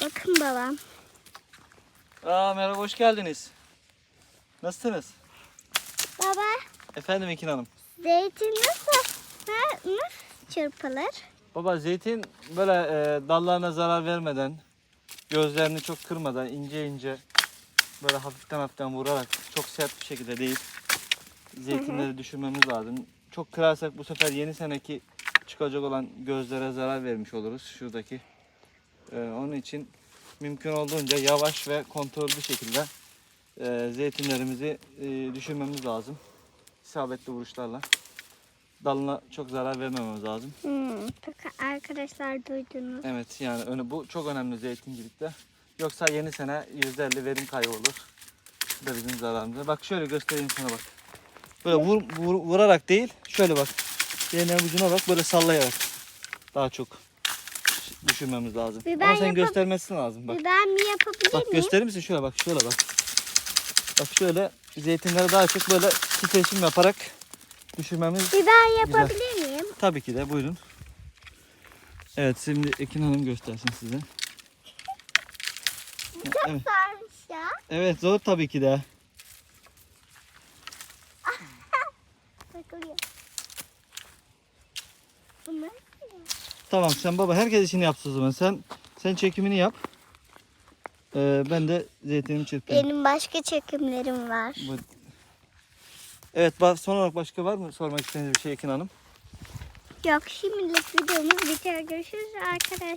Bakın babam. Aa merhaba hoş geldiniz. Nasılsınız? Baba Efendim Ekin Hanım. zeytin nasıl? Nasıl çırpılır? Baba zeytin böyle e, dallarına zarar vermeden, gözlerini çok kırmadan ince ince böyle hafiften hafiften vurarak çok sert bir şekilde değil zeytinleri düşürmemiz lazım. Çok kırarsak bu sefer yeni seneki çıkacak olan gözlere zarar vermiş oluruz şuradaki. E, onun için mümkün olduğunca yavaş ve kontrollü şekilde e, zeytinlerimizi e, düşürmemiz lazım. İsabetli vuruşlarla. Dalına çok zarar vermememiz lazım. Hmm, bakın arkadaşlar duydunuz. Evet yani önü, bu çok önemli zeytincilikte. Yoksa yeni sene %50 verim kaybı olur. Bu da bizim zararımıza. Bak şöyle göstereyim sana bak. Böyle vur, vur- vurarak değil şöyle bak. Değneğin ucuna bak böyle sallayarak. Daha çok düşürmemiz lazım. Bir ben Ama sen yapam- göstermesi lazım bak. Bir ben mi yapabilir Bak miyim? gösterir misin? Şöyle bak şöyle bak. Bak şöyle zeytinleri daha çok böyle titreşim yaparak düşürmemiz Bir ben yapabilir miyim? Tabii ki de buyurun. Evet şimdi Ekin Hanım göstersin size. Evet, sarmış ya. evet zor tabii ki de. Takılıyor. Bunlar Tamam sen baba herkes işini yapsın o zaman. Sen sen çekimini yap. Ee, ben de zeytinimi çırpayım. benim başka çekimlerim var. Bu- Evet ba- son olarak başka var mı sormak istediğiniz bir şey Ekin Hanım? Yok şimdilik videomuz bitiyor. Görüşürüz arkadaşlar.